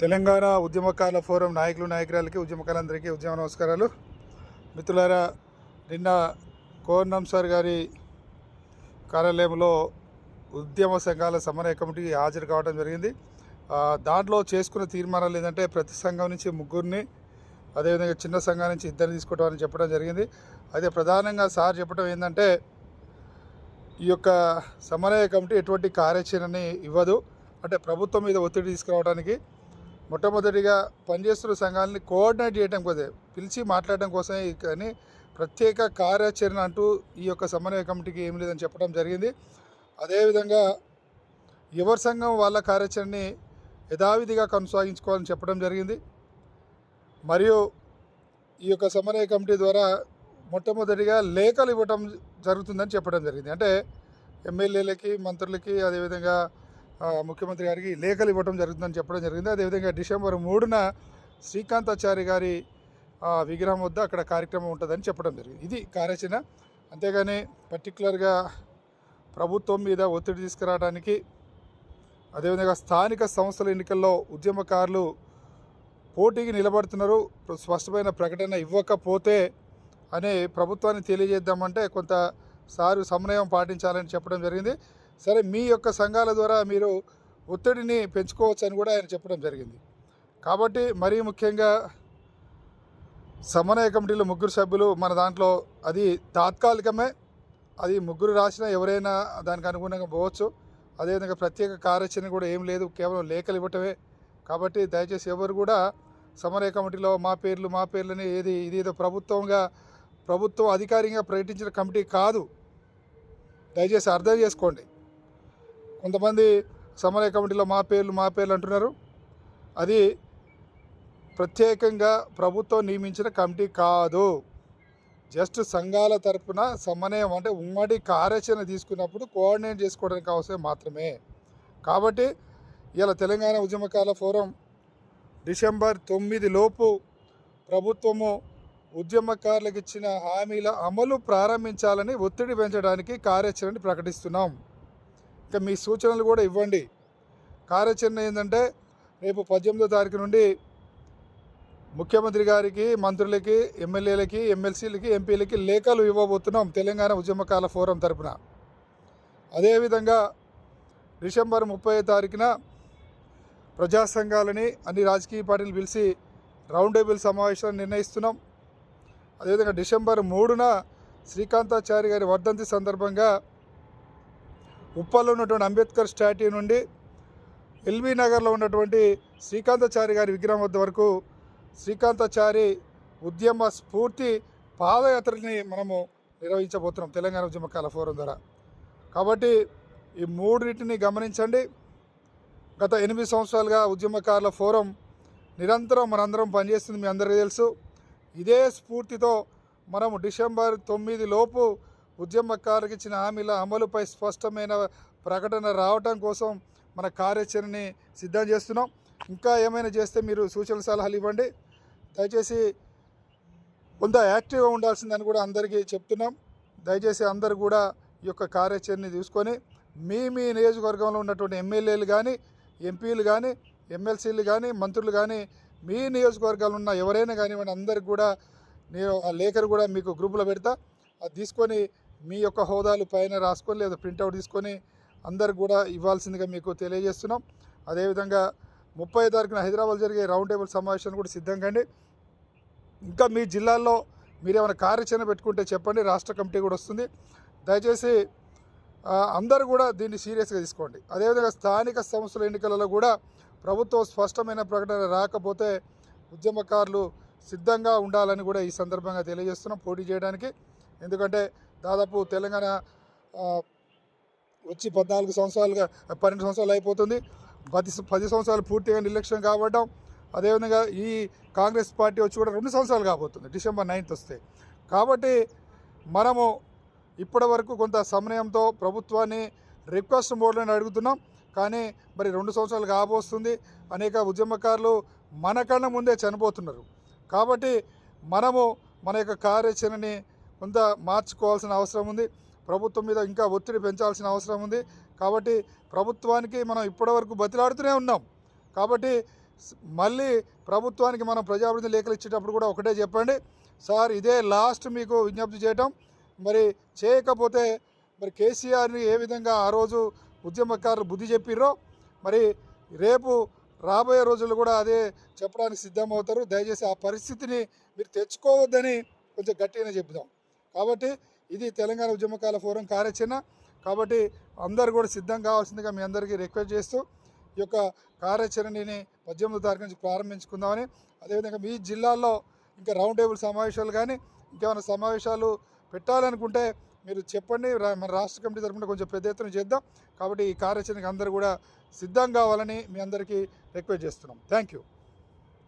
తెలంగాణ ఉద్యమకారుల ఫోరం నాయకులు నాయకురాలకి ఉద్యమకారులందరికీ ఉద్యమ నమస్కారాలు. మిత్రులారా నిన్న కోర్నం సార్ గారి కార్యాలయంలో ఉద్యమ సంఘాల సమన్వయ కమిటీకి హాజరు కావడం జరిగింది. దాంట్లో చేసుకున్న తీర్మానాలు ఏంటంటే ప్రతి సంఘం నుంచి ముగ్గురిని అదేవిధంగా చిన్న సంఘం నుంచి ఇద్దరిని తీసుకోవడం అని చెప్పడం జరిగింది. అయితే ప్రధానంగా సార్ చెప్పడం ఏంటంటే ఈ యొక్క సమన్వయ కమిటీ ఎటువంటి కార్యాచరణని ఇవ్వదు. అంటే ప్రభుత్వం మీద ఒత్తిడి తీసుకురావడానికి మొట్టమొదటిగా పనిచేస్తున్న సంఘాలని కోఆర్డినేట్ చేయడం కోసమే పిలిచి మాట్లాడడం కోసమే కానీ ప్రత్యేక కార్యాచరణ అంటూ ఈ యొక్క సమన్వయ కమిటీకి ఏం లేదని చెప్పడం జరిగింది. అదేవిధంగా ఎవరి సంఘం వాళ్ళ కార్యాచరణని యథావిధిగా కొనసాగించుకోవాలని చెప్పడం జరిగింది. మరియు ఈ యొక్క సమన్వయ కమిటీ ద్వారా మొట్టమొదటిగా లేఖలు ఇవ్వటం జరుగుతుందని చెప్పడం జరిగింది. అంటే ఎమ్మెల్యేలకి మంత్రులకి అదేవిధంగా ముఖ్యమంత్రి గారికి లేఖలు ఇవ్వడం జరుగుతుందని చెప్పడం జరిగింది. అదేవిధంగా డిసెంబర్ మూడున శ్రీకాంతాచారి గారి విగ్రహం వద్ద అక్కడ కార్యక్రమం ఉంటుందని చెప్పడం జరిగింది. ఇది కార్యాచరణ. అంతేగాని పర్టికులర్గా ప్రభుత్వం మీద ఒత్తిడి తీసుకురావడానికి అదేవిధంగా స్థానిక సంస్థల ఎన్నికల్లో ఉద్యమకారులు పోటీకి నిలబడుతున్నారు. స్పష్టమైన ప్రకటన ఇవ్వకపోతే అనే ప్రభుత్వాన్ని తెలియజేద్దామంటే కొంత సారు సమన్వయం పాటించాలని చెప్పడం జరిగింది. సరే మీ యొక్క సంఘాల ద్వారా మీరు ఒత్తిడిని పెంచుకోవచ్చు అని కూడా ఆయన చెప్పడం జరిగింది. కాబట్టి మరీ ముఖ్యంగా సమన్వయ కమిటీలో ముగ్గురు సభ్యులు మన దాంట్లో అది తాత్కాలికమే అది ముగ్గురు రాసిన ఎవరైనా దానికి అనుగుణంగా పోవచ్చు. అదేవిధంగా ప్రత్యేక కార్యాచరణ కూడా ఏం లేదు కేవలం లేఖలు ఇవ్వటమే. కాబట్టి దయచేసి ఎవరు కూడా సమన్వయ కమిటీలో మా పేర్లు మా పేర్లని ఏది ఇదేదో ప్రభుత్వంగా ప్రభుత్వం అధికారికంగా ప్రకటించిన కమిటీ కాదు. దయచేసి అర్థం చేసుకోండి. కొంతమంది సమన్వయ కమిటీలో మా పేర్లు మా పేర్లు అంటున్నారు. అది ప్రత్యేకంగా ప్రభుత్వం నియమించిన కమిటీ కాదు. జస్ట్ సంఘాల తరపున సమన్వయం అంటే ఉమ్మడి కార్యాచరణ తీసుకున్నప్పుడు కోఆర్డినేట్ చేసుకోవడానికి అవసరం మాత్రమే. కాబట్టి ఇలా తెలంగాణ ఉద్యమకాల ఫోరం డిసెంబర్ తొమ్మిది లోపు ప్రభుత్వము ఉద్యమకారులకు ఇచ్చిన హామీల అమలు ప్రారంభించాలని ఒత్తిడి పెంచడానికి కార్యాచరణని ప్రకటిస్తున్నాం. ఇంకా మీ సూచనలు కూడా ఇవ్వండి. కార్యాచరణ ఏంటంటే రేపు పద్దెనిమిదో తారీఖు నుండి ముఖ్యమంత్రి గారికి మంత్రులకి ఎమ్మెల్యేలకి ఎమ్మెల్సీలకి ఎంపీలకి లేఖలు ఇవ్వబోతున్నాం తెలంగాణ ఉద్యమకాల ఫోరం తరపున. అదేవిధంగా డిసెంబర్ ముప్పై తారీఖున ప్రజా సంఘాలని అన్ని రాజకీయ పార్టీలు పిలిచి రౌండ్ టేబుల్ సమావేశాన్ని నిర్ణయిస్తున్నాం. అదేవిధంగా డిసెంబర్ మూడున శ్రీకాంతాచారి గారి వర్ధంతి సందర్భంగా ఉప్పల్లో ఉన్నటువంటి అంబేద్కర్ స్టాట్యూ నుండి ఎల్బీ నగర్లో ఉన్నటువంటి శ్రీకాంతాచారి గారి విగ్రహం వద్ద వరకు శ్రీకాంతాచారి ఉద్యమ స్ఫూర్తి పాదయాత్రని మనము నిర్వహించబోతున్నాం తెలంగాణ ఉద్యమకాల ఫోరం ద్వారా. కాబట్టి ఈ మూడింటిని గమనించండి. గత ఎనిమిది సంవత్సరాలుగా ఉద్యమకారుల ఫోరం నిరంతరం మనందరం పనిచేస్తుంది మీ అందరికీ తెలుసు. ఇదే స్ఫూర్తితో మనము డిసెంబర్ తొమ్మిది లోపు ఉద్యమకారులకు ఇచ్చిన హామీల అమలుపై స్పష్టమైన ప్రకటన రావటం కోసం మన కార్యాచరణని సిద్ధం చేస్తున్నాం. ఇంకా ఏమైనా చేస్తే మీరు సూచనలు సలహాలు ఇవ్వండి. దయచేసి కొంత యాక్టివ్గా ఉండాల్సిందని కూడా అందరికీ చెప్తున్నాం. దయచేసి అందరు కూడా ఈ యొక్క కార్యాచరణని తీసుకొని మీ మీ నియోజకవర్గంలో ఉన్నటువంటి ఎమ్మెల్యేలు కానీ ఎంపీలు కానీ ఎమ్మెల్సీలు కానీ మంత్రులు కానీ మీ నియోజకవర్గాలు ఉన్న ఎవరైనా కానివ్వండి అందరికి కూడా నేను ఆ లేఖను కూడా మీకు గ్రూపులో పెడతా. అది తీసుకొని మీ యొక్క హోదాలు పైన రాసుకొని లేదా ప్రింట్అవుట్ తీసుకొని అందరు కూడా ఇవ్వాల్సిందిగా మీకు తెలియజేస్తున్నాం. అదేవిధంగా ముప్పై తారీఖున హైదరాబాద్ జరిగే రౌండ్ టేబుల్ సమావేశాన్ని కూడా సిద్ధం కండి ఇంకా మీ జిల్లాల్లో మీరు ఏమైనా కార్యాచరణ పెట్టుకుంటే చెప్పండి రాష్ట్ర కమిటీ కూడా వస్తుంది. దయచేసి అందరూ కూడా దీన్ని సీరియస్గా తీసుకోండి. అదేవిధంగా స్థానిక సంస్థల ఎన్నికలలో కూడా ప్రభుత్వం స్పష్టమైన ప్రకటన రాకపోతే ఉద్యమకారులు సిద్ధంగా ఉండాలని కూడా ఈ సందర్భంగా తెలియజేస్తున్నాం పోటీ చేయడానికి. ఎందుకంటే దాదాపు తెలంగాణ వచ్చి పద్నాలుగు సంవత్సరాలుగా పన్నెండు సంవత్సరాలు అయిపోతుంది. పది పది సంవత్సరాలు పూర్తిగా నిర్లక్ష్యం కావడం అదేవిధంగా ఈ కాంగ్రెస్ పార్టీ వచ్చి కూడా రెండు సంవత్సరాలు కాబోతుంది డిసెంబర్ నైన్త్ వస్తే. కాబట్టి మనము ఇప్పటి వరకు కొంత సమన్వయంతో ప్రభుత్వాన్ని రిక్వెస్ట్ మోడ్లో అడుగుతున్నాం. కానీ మరి రెండు సంవత్సరాలు కాబోస్తుంది. అనేక ఉద్యమకారులు మనకన్నా ముందే చనిపోతున్నారు. కాబట్టి మనము మన యొక్క కార్యాచరణని కొంత మార్చుకోవాల్సిన అవసరం ఉంది. ప్రభుత్వం మీద ఇంకా ఒత్తిడి పెంచాల్సిన అవసరం ఉంది. కాబట్టి ప్రభుత్వానికి మనం ఇప్పటివరకు బతిలాడుతూనే ఉన్నాం. కాబట్టి మళ్ళీ ప్రభుత్వానికి మనం ప్రజాప్రతినిధి లేఖలు ఇచ్చేటప్పుడు కూడా ఒకటే చెప్పండి. సార్ ఇదే లాస్ట్ మీకు విజ్ఞప్తి చేయటం. మరి చేయకపోతే మరి కేసీఆర్ని ఏ విధంగా ఆ రోజు ఉద్యమకారులు బుద్ధి చెప్పిర్రో మరి రేపు రాబోయే రోజుల్లో కూడా అదే చెప్పడానికి సిద్ధమవుతారు. దయచేసి ఆ పరిస్థితిని మీరు తెచ్చుకోవద్దని కొంచెం గట్టిగానే చెప్దాం. కాబట్టి ఇది తెలంగాణ ఉద్యమకాల ఫోరం కార్యాచరణ. కాబట్టి అందరు కూడా సిద్ధం కావాల్సిందిగా మీ అందరికీ రిక్వెస్ట్ చేస్తూ ఈ యొక్క కార్యాచరణని పద్దెనిమిదో తారీఖు నుంచి ప్రారంభించుకుందామని అదేవిధంగా మీ జిల్లాల్లో ఇంకా రౌండ్ టేబుల్ సమావేశాలు కానీ ఇంకేమైనా సమావేశాలు పెట్టాలనుకుంటే మీరు చెప్పండి. రా- మన రాష్ట్ర కమిటీ తరఫున కొంచెం పెద్ద ఎత్తున చేద్దాం. కాబట్టి ఈ కార్యాచరణకి అందరూ కూడా సిద్ధం కావాలని మీ అందరికీ రిక్వెస్ట్ చేస్తున్నాం. Thank you.